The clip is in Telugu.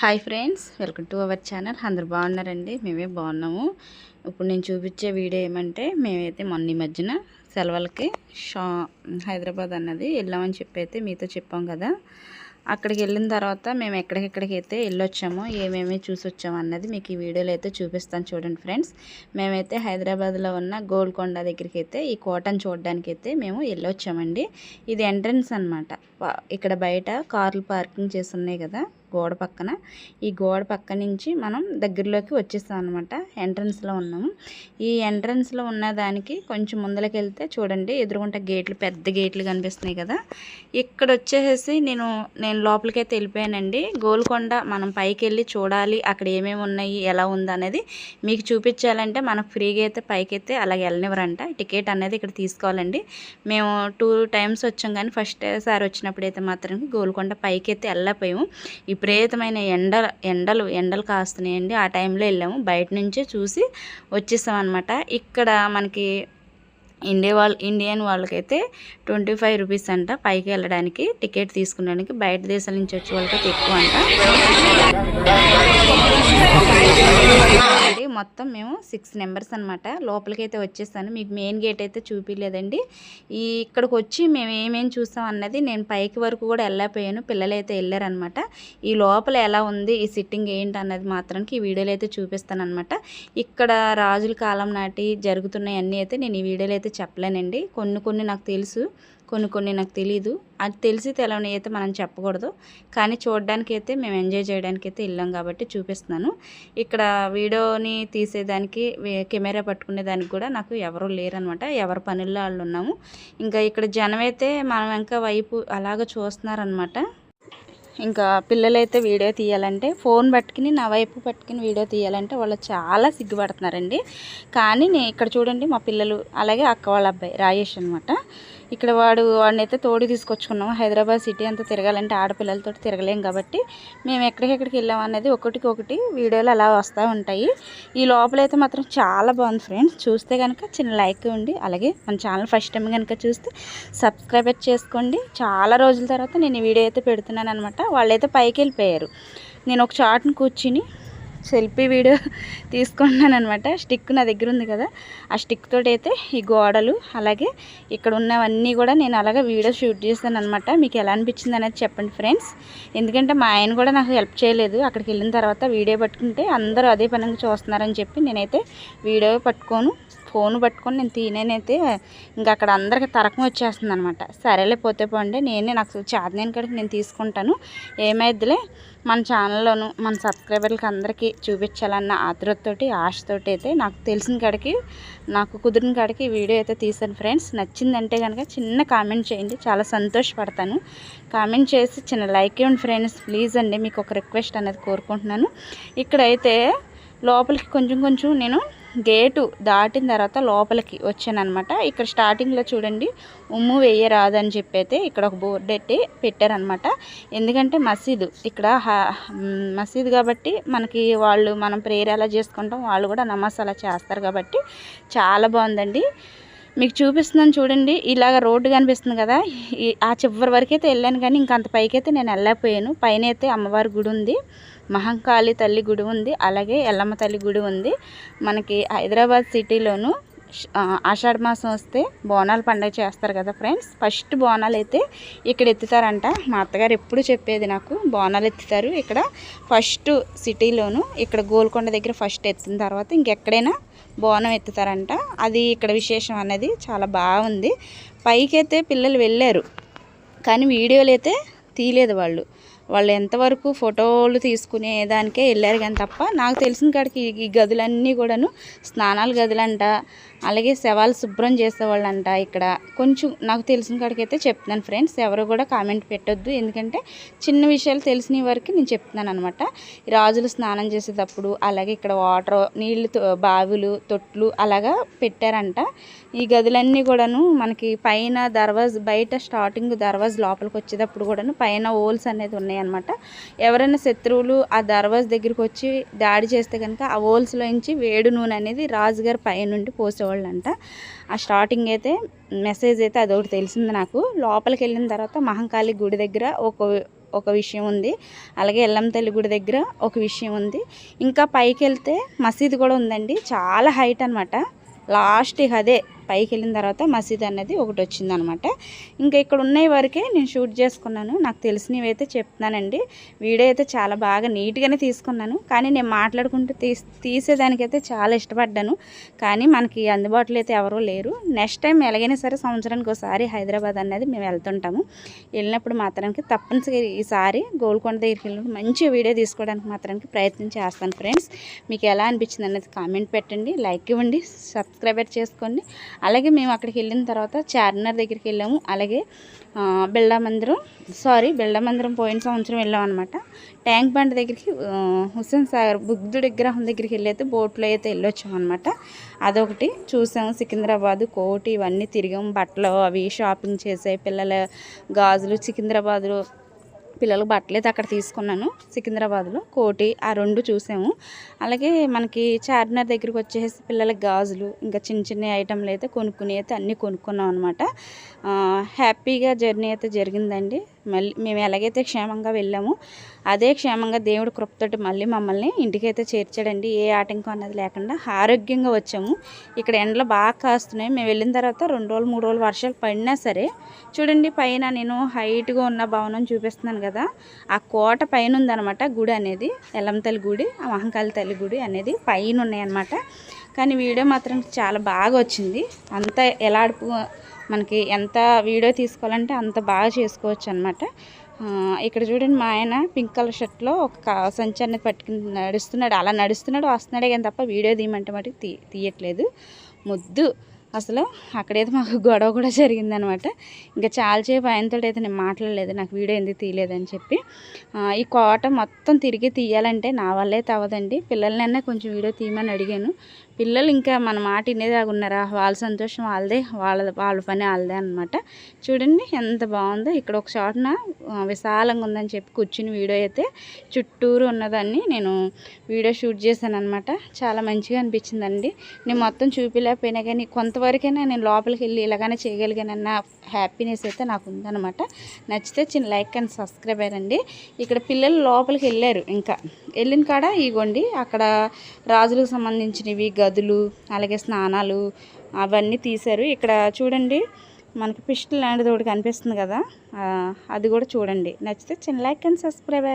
Hi friends welcome to our channel. అందరు బాగున్నారండి? మేమే బాగున్నాము. ఇప్పుడు నేను చూపించే వీడియో ఏమంటే మేమైతే మొన్న ఈ మధ్యన సెలవులకి షా హైదరాబాద్ అన్నది వెళ్ళామని చెప్పి అయితే మీతో చెప్పాం కదా. అక్కడికి వెళ్ళిన తర్వాత మేము ఎక్కడికెక్కడికైతే వెళ్ళొచ్చామో ఏమేమి చూసి వచ్చామో అన్నది మీకు ఈ వీడియోలో అయితే చూపిస్తాను చూడండి ఫ్రెండ్స్. మేమైతే హైదరాబాద్లో ఉన్న గోల్కొండ దగ్గరికి అయితే ఈ కోటను చూడడానికి అయితే మేము వెళ్ళొచ్చామండి. ఇది ఎంట్రన్స్ అనమాట ఇక్కడ బయట కార్లు పార్కింగ్ చేసి ఉన్నాయి కదా. గోడ పక్కన. ఈ గోడ పక్క నుంచి మనం దగ్గరలోకి వచ్చేస్తాం అనమాట ఎంట్రన్స్లో ఉన్నాము. ఈ ఎంట్రన్స్లో ఉన్న దానికి కొంచెం ముందరికి వెళ్తే చూడండి ఎదురుగుంట గేట్లు పెద్ద గేట్లు కనిపిస్తున్నాయి కదా. ఇక్కడ వచ్చేసి నేను నేను లోపలికైతే వెళ్ళిపోయానండి. గోల్కొండ మనం పైకి వెళ్ళి చూడాలి అక్కడ ఏమేమి ఉన్నాయి ఎలా ఉంది అనేది మీకు చూపించాలంటే మనకు ఫ్రీగా అయితే పైకి అయితే అలాగే వెళ్ళనివ్వరంట. టికెట్ అనేది ఇక్కడ తీసుకోవాలండి. మేము టూ టైమ్స్ వచ్చాం కానీ ఫస్ట్ సారి వచ్చినప్పుడు అయితే మాత్రం గోల్కొండ పైకి అయితే వెళ్ళకపోయాము విపరీతమైన ఎండ ఎండలు ఎండలు కాస్తున్నాయండి. ఆ టైంలో వెళ్ళాము. బయట నుంచే చూసి వచ్చేసాం అనమాట ఇక్కడ మనకి ఇండియా వాళ్ళు ఇండియన్ వాళ్ళకైతే ట్వంటీ ఫైవ్ రూపీస్ అంట పైకి వెళ్ళడానికి టికెట్ తీసుకునేడానికి. బయట దేశాల నుంచి వచ్చే వాళ్ళకైతే ఎక్కువ అంట మొత్తం మేము సిక్స్ నెంబర్స్ అనమాట లోపలికి అయితే మీకు మెయిన్ గేట్ అయితే చూపించలేదండి ఈ ఇక్కడికి వచ్చి మేము ఏమేమి చూసాం అన్నది నేను పైకి వరకు కూడా వెళ్ళకపోయాను పిల్లలు అయితే వెళ్ళారనమాట ఈ లోపల ఎలా ఉంది ఈ సిట్టింగ్ ఏంటి అన్నది మాత్రానికి ఈ వీడియోలో అయితే చూపిస్తాను అనమాట ఇక్కడ రాజుల కాలం నాటి జరుగుతున్నాయి అన్నీ అయితే నేను ఈ వీడియోలో అయితే చెప్పలేనండి. కొన్ని కొన్ని నాకు తెలుసు. కొన్ని కొన్ని నాకు తెలియదు అది తెలిసి తెలవని అయితే మనం చెప్పకూడదు. కానీ చూడడానికి అయితే మేము ఎంజాయ్ చేయడానికి అయితే వెళ్ళాం కాబట్టి చూపిస్తున్నాను. ఇక్కడ వీడియోని తీసేదానికి కెమెరా పట్టుకునే దానికి కూడా నాకు ఎవరు లేరనమాట. ఎవరి పనుల్లో వాళ్ళు ఉన్నాము. ఇంకా ఇక్కడ జనం అయితే మనం ఇంకా వైపు అలాగ చూస్తున్నారనమాట. ఇంకా పిల్లలైతే వీడియో తీయాలంటే ఫోన్ పట్టుకుని నా వైపు పట్టుకుని వీడియో తీయాలంటే వాళ్ళు చాలా సిగ్గుపడుతున్నారండి. కానీ నేను ఇక్కడ చూడండి మా పిల్లలు అలాగే అక్క వాళ్ళ అబ్బాయి రాజేష్ అనమాట. ఇక్కడ వాడు వాడిని అయితే తోడు తీసుకొచ్చుకున్నాం హైదరాబాద్ సిటీ అంతా తిరగాలంటే ఆడపిల్లలతో తిరగలేం కాబట్టి మేము ఎక్కడికెక్కడికి వెళ్ళాం అనేది ఒకటికి ఒకటి వీడియోలు అలా వస్తూ ఉంటాయి. ఈ లోపలైతే మాత్రం చాలా బాగుంది ఫ్రెండ్స్. చూస్తే కనుక చిన్న లైక్ ఉండి అలాగే మన ఛానల్ ఫస్ట్ టైం కనుక చూస్తే సబ్స్క్రైబ్ చేసుకోండి. చాలా రోజుల తర్వాత నేను ఈ వీడియో అయితే పెడుతున్నాను అనమాట వాళ్ళైతే పైకి వెళ్ళిపోయారు. నేను ఒక చాట్ని కూర్చుని సెల్ఫీ వీడియో తీసుకుంటున్నాను అనమాట స్టిక్ నా దగ్గర ఉంది కదా. ఆ స్టిక్ తోటి అయితే ఈ గోడలు అలాగే ఇక్కడ ఉన్నవన్నీ కూడా నేను అలాగే వీడియో షూట్ చేస్తాను అనమాట మీకు ఎలా అనిపించింది అనేది చెప్పండి ఫ్రెండ్స్. ఎందుకంటే మా ఆయన కూడా నాకు హెల్ప్ చేయలేదు. అక్కడికి వెళ్ళిన తర్వాత వీడియో పట్టుకుంటే అందరూ అదే పనిగా చూస్తున్నారని చెప్పి నేనైతే వీడియో పట్టుకోను. ఫోన్ పట్టుకొని నేను తినేనైతే ఇంకా అక్కడ అందరికి తరకం వచ్చేస్తుంది అనమాట సరేలే పోతే పోండి నేనే నాకు చాదనేని కాడికి నేను తీసుకుంటాను. ఏమైద్దిలే మన ఛానల్లోను మన సబ్స్క్రైబర్లకి అందరికీ చూపించాలన్న ఆతృతతోటి ఆశతోటి అయితే నాకు తెలిసిన కాడికి నాకు కుదిరిన కాడికి వీడియో అయితే తీసాను ఫ్రెండ్స్. నచ్చిందంటే కనుక చిన్న కామెంట్ చేయండి చాలా సంతోషపడతాను. కామెంట్ చేసి చిన్న లైక్ ఇవ్వండి ఫ్రెండ్స్ ప్లీజ్ అండి మీకు ఒక రిక్వెస్ట్ అనేది కోరుకుంటున్నాను. ఇక్కడైతే లోపలికి కొంచెం కొంచెం నేను గేటు దాటిన తర్వాత లోపలికి వచ్చానమాట ఇక్కడ స్టార్టింగ్లో చూడండి ఉమ్ము వేయరాదని చెప్పైతే ఇక్కడ ఒక బోర్డు పెట్టి పెట్టారనమాట ఎందుకంటే మసీదు ఇక్కడ మసీదు కాబట్టి మనకి వాళ్ళు మనం ప్రేయర్ ఎలా చేసుకుంటాం వాళ్ళు కూడా నమాజ్ అలా చేస్తారు కాబట్టి చాలా బాగుందండి. మీకు చూపిస్తున్నాను చూడండి ఇలాగ రోడ్డు కనిపిస్తుంది కదా. ఆ చివరి వరకు అయితే వెళ్ళాను కానీ ఇంకంత పైకి అయితే నేను వెళ్ళకపోయాను పైన అయితే అమ్మవారి గుడి ఉంది మహంకాళి తల్లి గుడి ఉంది అలాగే ఎల్లమ్మ తల్లి గుడి ఉంది. మనకి హైదరాబాద్ సిటీలోను ఆషాఢ మాసం వస్తే బోనాలు పండగ చేస్తారు కదా ఫ్రెండ్స్. ఫస్ట్ బోనాలు అయితే ఇక్కడ ఎత్తుతారంట. మా అత్తగారు ఎప్పుడు చెప్పేది నాకు బోనాలు ఎత్తుతారు ఇక్కడ. ఫస్ట్ సిటీలోను ఇక్కడ గోల్కొండ దగ్గర ఫస్ట్ ఎత్తిన తర్వాత ఇంకెక్కడైనా బోనం ఎత్తుతారంట. అది ఇక్కడ విశేషం అనేది చాలా బాగుంది. పైకైతే పిల్లలు వెళ్ళారు కానీ వీడియోలు అయితే తీయలేదు వాళ్ళు. వాళ్ళు ఎంతవరకు ఫోటోలు తీసుకునే దానికే వెళ్ళారు కానీ తప్ప నాకు తెలిసిన కాడికి ఈ గదులన్నీ కూడాను స్నానాల గదులంట అలాగే శవాలు శుభ్రం చేసేవాళ్ళంట ఇక్కడ. కొంచెం నాకు తెలిసిన కాడికైతే చెప్తున్నాను ఫ్రెండ్స్ ఎవరు కూడా కామెంట్ పెట్టొద్దు. ఎందుకంటే చిన్న విషయాలు తెలిసిన వరకు నేను చెప్తున్నాను అనమాట రాజులు స్నానం చేసేటప్పుడు అలాగే ఇక్కడ వాటర్ నీళ్ళు బావులు తొట్లు అలాగా పెట్టారంట. ఈ గదులన్నీ కూడాను మనకి పైన దర్వాజ్ బయట స్టార్టింగ్ దర్వాజ్ లోపలికి వచ్చేటప్పుడు కూడాను పైన ఓల్స్ అనేది ఉన్నాయన్నమాట. ఎవరైనా శత్రువులు ఆ దర్వాజ్ దగ్గరికి వచ్చి దాడి చేస్తే కనుక ఆ హోల్స్లో నుంచి వేడి నూనె అనేది రాజుగారి పైనుండి పోసేవాళ్ళు అంట ఆ స్టార్టింగ్ అయితే మెసేజ్ అయితే అదొకటి తెలిసింది నాకు. లోపలికి వెళ్ళిన తర్వాత మహంకాళి గుడి దగ్గర ఒక ఒక విషయం ఉంది. అలాగే ఎల్లం తల్లి గుడి దగ్గర ఒక విషయం ఉంది. ఇంకా పైకి వెళ్తే మసీదు కూడా ఉందండి. చాలా హైట్ అనమాట లాస్ట్ అదే పైకి వెళ్ళిన తర్వాత మసీద్ అనేది ఒకటి వచ్చిందనమాట ఇంకా ఇక్కడ ఉన్న వరకే నేను షూట్ చేసుకున్నాను. నాకు తెలిసినవి అయితే చెప్తున్నానండి. వీడియో అయితే చాలా బాగా నీట్గానే తీసుకున్నాను. కానీ నేను మాట్లాడుకుంటూ తీసి తీసేదానికైతే చాలా ఇష్టపడ్డాను. కానీ మనకి అందుబాటులో అయితే ఎవరూ లేరు. నెక్స్ట్ టైం ఎలాగైనా సరే సంవత్సరానికి ఒకసారి హైదరాబాద్ అనేది మేము వెళ్తుంటాము. వెళ్ళినప్పుడు మాత్రానికి తప్పనిసరిగా ఈసారి గోల్కొండ దగ్గరికి వెళ్ళినప్పుడు మంచి వీడియో తీసుకోవడానికి మాత్రానికి ప్రయత్నం చేస్తాను ఫ్రెండ్స్. మీకు ఎలా అనిపించింది అనేది కామెంట్ పెట్టండి. లైక్ ఇవ్వండి. సబ్స్క్రైబర్ చేసుకోండి. అలాగే మేము అక్కడికి వెళ్ళిన తర్వాత చార్మినార్ దగ్గరికి వెళ్ళాము. అలాగే బిళ్ళా మందిరం సారీ బిళ్ళా మందిరం పోయిన సంవత్సరం వెళ్ళాం అనమాట ట్యాంక్ బండ్ దగ్గరికి హుస్సేన్ సాగర్ బుద్ధుడి విగ్రహం దగ్గరికి వెళ్ళైతే బోట్లో అయితే వెళ్ళొచ్చాం అనమాట అదొకటి. చూసాము సికింద్రాబాద్ కోటి ఇవన్నీ తిరిగాము బట్టలు అవి షాపింగ్ చేసే పిల్లల గాజులు సికింద్రాబాద్లో పిల్లలకు బట్టలు అయితే అక్కడ తీసుకున్నాను. సికింద్రాబాద్లో కోటి ఆ రెండు చూసాము. అలాగే మనకి చార్మినార్ దగ్గరికి వచ్చేసి పిల్లలకి గాజులు ఇంకా చిన్న చిన్న ఐటమ్లు అయితే కొనుక్కుని అయితే అన్నీ కొనుక్కున్నాం అనమాట హ్యాపీగా జర్నీ అయితే జరిగిందండి. మళ్ళీ మేము ఎలాగైతే క్షేమంగా వెళ్ళామో అదే క్షేమంగా దేవుడి కృపతోటి మళ్ళీ మమ్మల్ని ఇంటికైతే చేర్చాడండి. ఏ ఆటంకం అన్నది లేకుండా ఆరోగ్యంగా వచ్చాము. ఇక్కడ ఎండలు బాగా కాస్తున్నాయి. మేము వెళ్ళిన తర్వాత రెండు రోజులు మూడు రోజులు వర్షాలు పడినా సరే చూడండి పైన నేను హైట్గా ఉన్న భవనం చూపిస్తున్నాను కదా ఆ కోట పైన ఉందన్నమాట గుడి అనేది. ఎల్లం తల్లి గుడి ఆ మహంకాళి తల్లి గుడి అనేది పైన ఉన్నాయన్నమాట. కానీ వీడియో మాత్రం చాలా బాగా వచ్చింది. అంత ఎలా అడుపు మనకి ఎంత వీడియో తీసుకోవాలంటే అంత బాగా చేసుకోవచ్చు అనమాట ఇక్కడ చూడండి మా ఆయన పింక్ కలర్ షర్ట్లో ఒక సంచాన్ని సంచి అనేది పట్టుకుని నడుస్తున్నాడు. అలా నడుస్తున్నాడు వస్తున్నాడే కానీ తప్ప వీడియో తీయమంటే మటుకు తీ తీయట్లేదు. ముద్దు. అసలు అక్కడైతే మాకు గొడవ కూడా జరిగిందనమాట ఇంకా చాలాసేపు ఆయనతో అయితే నేను మాట్లాడలేదు. నాకు వీడియో ఎందుకు తీయలేదని చెప్పి. ఈ కోట మొత్తం తిరిగి తీయాలంటే నా వల్లే తవ్వదండి. పిల్లలనైనా కొంచెం వీడియో తీయమని అడిగాను. పిల్లలు ఇంకా మన మాట వినేదాకా ఉన్నారా వాళ్ళ సంతోషం వాళ్ళదే వాళ్ళ వాళ్ళ పని వాళ్ళదే అనమాట చూడండి ఎంత బాగుందో. ఇక్కడ ఒక చోటన విశాలంగా ఉందని చెప్పి కూర్చుని వీడియో అయితే చుట్టూరు ఉన్నదాన్ని నేను వీడియో షూట్ చేశాను అనమాట చాలా మంచిగా అనిపించిందండి. నేను మొత్తం చూపించలేకపోయినా కానీ కొంతవరకైనా నేను లోపలికి వెళ్ళి ఇలాగానే చేయగలిగానన్న హ్యాపీనెస్ అయితే నాకు ఉందనమాట నచ్చితే చిన్న లైక్ అండ్ సబ్స్క్రైబ్ అయ్యండి. ఇక్కడ పిల్లలు లోపలికి వెళ్ళారు ఇంకా. వెళ్ళిన కాడ ఇగోండి అక్కడ రాజులకు సంబంధించినవి గదులు అలాగే స్నానాలు అవన్నీ తీశారు. ఇక్కడ చూడండి మనకి పిస్టల్ లాంటిది ఒకటి కనిపిస్తుంది కదా అది కూడా చూడండి. నచ్చితే చిన్న లైక్ అండ్ సబ్స్క్రైబ్.